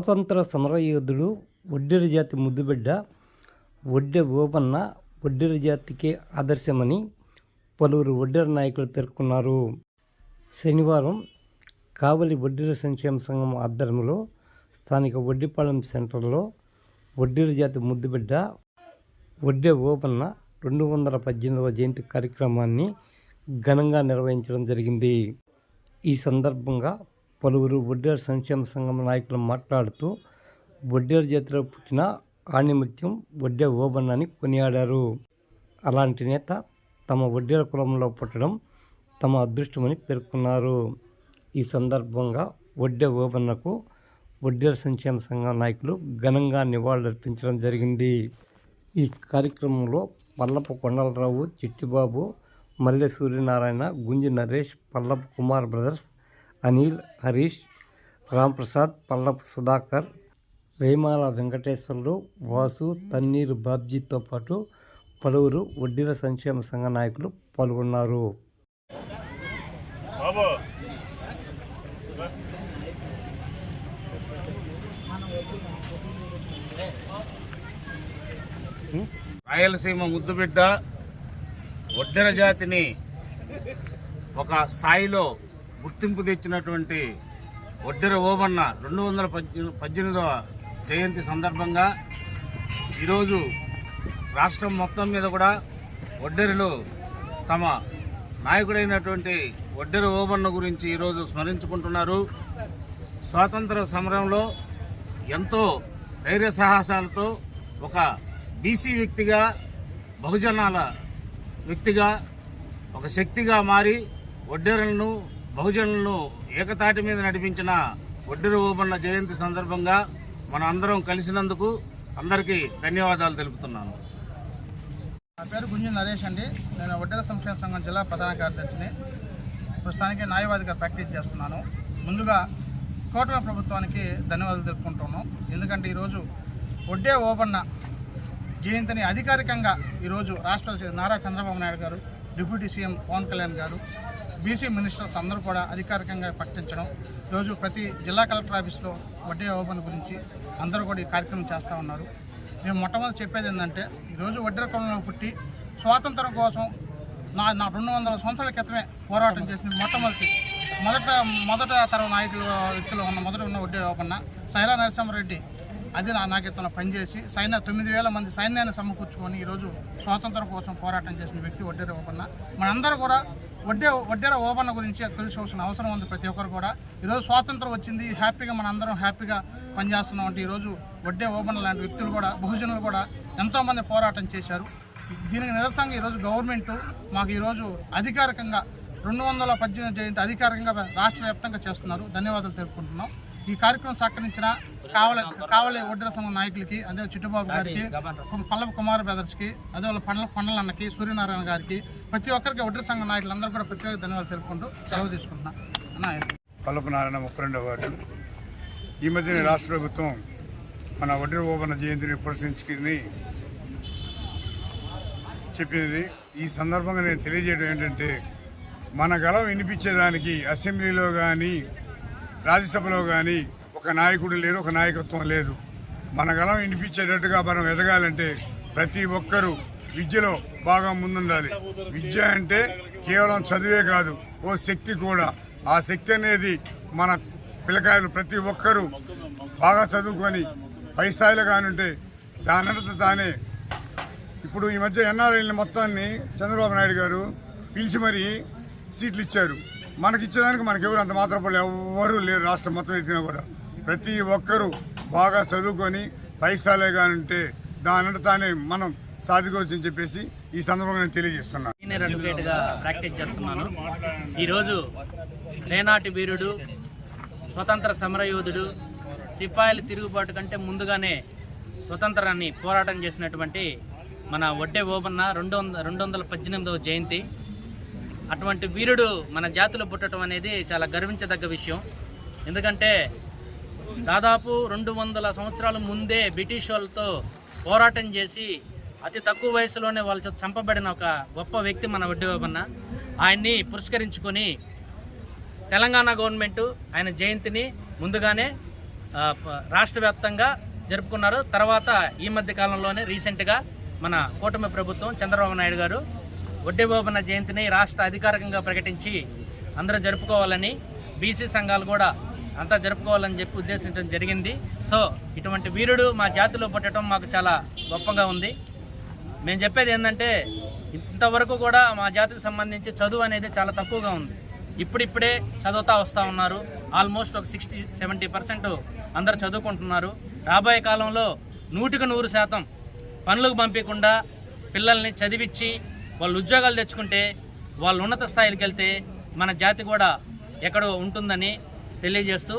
స్వాతంత్ర సమరయోధుడు ఒడ్డెర జాతి ముద్దుబిడ్డ ఒడ్డె ఓపన్న ఒడ్డెర జాతికే ఆదర్శమని పలువురు ఒడ్డెర నాయకులు పేర్కొన్నారు. శనివారం కావలి ఒడ్డెర సంక్షేమ సంఘం ఆధ్వర్యంలో స్థానిక వడ్డిపాలెం సెంటర్లో ఒడ్డెర జాతి ముద్దుబిడ్డ ఒడ్డె ఓపన్న రెండు వందల పద్దెనిమిదవ జయంతి కార్యక్రమాన్ని ఘనంగా నిర్వహించడం జరిగింది. ఈ సందర్భంగా పలువురు వడ్డేరు సంక్షేమ సంఘం నాయకులు మాట్లాడుతూ వడ్డేరు జాతిలో పుట్టిన ఆణిముత్యం వడ్డే ఓబన్నని కొనియాడారు. అలాంటి నేత తమ వడ్డేరు కులంలో పుట్టడం తమ అదృష్టమని పేర్కొన్నారు. ఈ సందర్భంగా వడ్డే ఓబన్నకు వడ్డేరు సంక్షేమ సంఘం నాయకులు ఘనంగా నివాళులర్పించడం జరిగింది. ఈ కార్యక్రమంలో పల్లపు కొండలరావు చిట్టిబాబు మల్లె సూర్యనారాయణ గుంజి నరేష్ పల్లపు కుమార్ బ్రదర్స్ అనిల్ హరీష్ రాంప్రసాద్ పల్లపు సుధాకర్ రేమాల వెంకటేశ్వర్లు వాసు తన్నీరు బాబ్జీతో పాటు పలువురు వడ్డీల సంక్షేమ సంఘ నాయకులు పాల్గొన్నారు. రాయలసీమ ముద్దుబిడ్డ ఒడ్డెర జాతిని ఒక స్థాయిలో గుర్తింపు తెచ్చినటువంటి ఒడ్డెర ఓబన్న రెండు వందల పద్దెనిమిదవ జయంతి సందర్భంగా ఈరోజు రాష్ట్రం మొత్తం మీద కూడా ఒడ్డెరలు తమ నాయకుడైనటువంటి ఒడ్డెర ఓబన్న గురించి ఈరోజు స్మరించుకుంటున్నారు. స్వాతంత్ర సమరంలో ఎంతో ధైర్య సాహసాలతో ఒక బీసీ వ్యక్తిగా బహుజనాల వ్యక్తిగా ఒక శక్తిగా మారి ఒడ్డెరలను బహుజనులను ఏకతాటి మీద నడిపించిన ఒడ్డెర ఓబన్న జయంతి సందర్భంగా మన అందరం కలిసినందుకు అందరికీ ధన్యవాదాలు తెలుపుతున్నాను. నా పేరు గుంజు నరేష్ అండి. నేను ఒడ్డెర సంక్షేమ సంఘం జిల్లా ప్రధాన కార్యదర్శిని. ప్రస్తుతానికి న్యాయవాదిగా ప్రాక్టీస్ చేస్తున్నాను. ముందుగా కూటమి ప్రభుత్వానికి ధన్యవాదాలు తెలుపుకుంటున్నాం ఎందుకంటే ఈరోజు ఒడ్డే ఓబన్న జయంతిని అధికారికంగా ఈరోజు రాష్ట్ర నారా చంద్రబాబు నాయుడు గారు డిప్యూటీ సీఎం పవన్ కళ్యాణ్ గారు బీసీ మినిస్టర్స్ అందరూ కూడా అధికారికంగా ప్రకటించడం. ఈరోజు ప్రతి జిల్లా కలెక్టర్ ఆఫీస్లో వడ్డీ ఓపెన్ గురించి అందరూ కూడా ఈ కార్యక్రమం చేస్తూ ఉన్నారు. మేము మొట్టమొదటి చెప్పేది ఏంటంటే ఈరోజు వడ్డీ కులంలో పుట్టి స్వాతంత్రం కోసం నా నా రెండు వందల సంవత్సరాల క్రితమే పోరాటం చేసింది మొట్టమొదటి మొదట మొదట తరం నాయకులు వ్యక్తులు ఉన్న మొదట ఉన్న వడ్డీ ఓపెన్న సైరా నరసింహారెడ్డి అది నా నాయకత్వంలో పనిచేసి సైన్య తొమ్మిది వేల మంది సైన్యాన్ని సమకూర్చుకొని ఈరోజు స్వాతంత్రం కోసం పోరాటం చేసిన వ్యక్తి వడ్డేర ఓపన్న మనందరూ కూడా వడ్డే వడ్డేర ఓపన్న గురించి తెలుసుకోవాల్సిన అవసరం ఉంది ప్రతి ఒక్కరు కూడా. ఈరోజు స్వాతంత్రం వచ్చింది హ్యాపీగా మనందరం హ్యాపీగా పనిచేస్తున్నాం అంటే ఈరోజు వడ్డే ఓపన్న లాంటి వ్యక్తులు కూడా బహుజనులు కూడా ఎంతోమంది పోరాటం చేశారు. దీనికి నిదర్శనంగా ఈరోజు గవర్నమెంట్ మాకు ఈరోజు అధికారికంగా రెండు వందల పద్దెనిమిది జయంతి అధికారికంగా రాష్ట్ర వ్యాప్తంగా చేస్తున్నారు. ధన్యవాదాలు తెలుపుకుంటున్నాం. ఈ కార్యక్రమం సహకరించిన కావలి కావలి ఒడ్డర సంఘం నాయకులకి అదే చిట్టుబాబు గారికి పల్లవ కుమార్ బ్రదర్స్కి అదే వాళ్ళ పండ్ల పండ్లన్నకి సూర్యనారాయణ గారికి ప్రతి ఒక్కరికి ఒడ్డర సంఘం నాయకులందరూ కూడా ప్రత్యేక ధన్యవాదాలు తెలుపుకుంటూ సెలవు తీసుకుంటున్నా. పల్లపు నారాయణ ముప్పై రెండవ వార్డు. ఈ మధ్యనే రాష్ట్ర ప్రభుత్వం మన వడ్డీ ఓపెన్ జయంతిని ప్రశ్నించుకుని చెప్పినది ఈ సందర్భంగా నేను తెలియజేయడం ఏంటంటే మన గలం వినిపించేదానికి అసెంబ్లీలో కానీ రాజ్యసభలో కానీ ఒక నాయకుడు లేరు ఒక నాయకత్వం లేదు. మన గలం వినిపించేటట్టుగా మనం ఎదగాలంటే ప్రతి ఒక్కరూ విద్యలో బాగా ముందుండాలి. విద్య అంటే కేవలం చదివే కాదు ఓ శక్తి కూడా. ఆ శక్తి అనేది మన పిల్లకాయలు ప్రతి ఒక్కరూ బాగా చదువుకొని పై స్థాయిలో కానుంటే దానంతట తానే ఇప్పుడు ఈ మధ్య ఎన్ఆర్ఐని మొత్తాన్ని చంద్రబాబు నాయుడు గారు పిలిచి మరీ సీట్లు ఇచ్చారు. మనకి ఇచ్చేదానికి మనకి ఎవరు అంత మాత్రం ఎవ్వరూ లేరు రాష్ట్రం మొత్తం ఎత్తినా కూడా. ప్రతి ఒక్కరూ బాగా చదువుకొని పైసాలే స్థాయిలో దాని తానే మనం సాధించవచ్చని చెప్పేసి ఈ సందర్భంగా నేను తెలియజేస్తున్నాను. సీనియర్ అడ్వకేట్గా ప్రాక్టీస్ చేస్తున్నాను. ఈరోజు రేనాటి వీరుడు స్వతంత్ర సమరయోధుడు సిపాయిల తిరుగుబాటు కంటే ముందుగానే స్వతంత్రాన్ని పోరాటం చేసినటువంటి మన ఒడ్డే ఓబన్న రెండు వంద రెండు వందల పద్దెనిమిదవ జయంతి. అటువంటి వీరుడు మన జాతిలో పుట్టడం అనేది చాలా గర్వించదగ్గ విషయం. ఎందుకంటే దాదాపు రెండు వందల సంవత్సరాల ముందే బ్రిటిష్ వాళ్ళతో పోరాటం చేసి అతి తక్కువ వయసులోనే వాళ్ళు చంపబడిన ఒక గొప్ప వ్యక్తి మన వడ్డీ ఆయన్ని పురస్కరించుకొని తెలంగాణ గవర్నమెంట్ ఆయన జయంతిని ముందుగానే రాష్ట్ర వ్యాప్తంగా జరుపుకున్నారు. తర్వాత ఈ మధ్య కాలంలోనే రీసెంట్గా మన కూటమి ప్రభుత్వం చంద్రబాబు నాయుడు గారు ఒడ్డెబోబన్న జయంతిని రాష్ట్ర అధికారికంగా ప్రకటించి అందరూ జరుపుకోవాలని బీసీ సంఘాలు కూడా అంతా జరుపుకోవాలని చెప్పి ఉద్దేశించడం జరిగింది. సో ఇటువంటి వీరుడు మా జాతిలో పుట్టడం మాకు చాలా గొప్పగా ఉంది. మేము చెప్పేది ఏంటంటే ఇంతవరకు కూడా మా జాతికి సంబంధించి చదువు అనేది చాలా తక్కువగా ఉంది. ఇప్పుడిప్పుడే చదువుతా వస్తూ ఉన్నారు. ఆల్మోస్ట్ ఒక సిక్స్టీ సెవెంటీ పర్సెంట్ అందరు చదువుకుంటున్నారు. రాబోయే కాలంలో నూటికి నూరు శాతం పనులకు పంపించకుండా పిల్లల్ని చదివించి వాళ్ళు ఉద్యోగాలు తెచ్చుకుంటే వాళ్ళు ఉన్నత స్థాయికి వెళ్తే మన జాతి కూడా ఎక్కడో ఉంటుందని తెలియజేస్తూ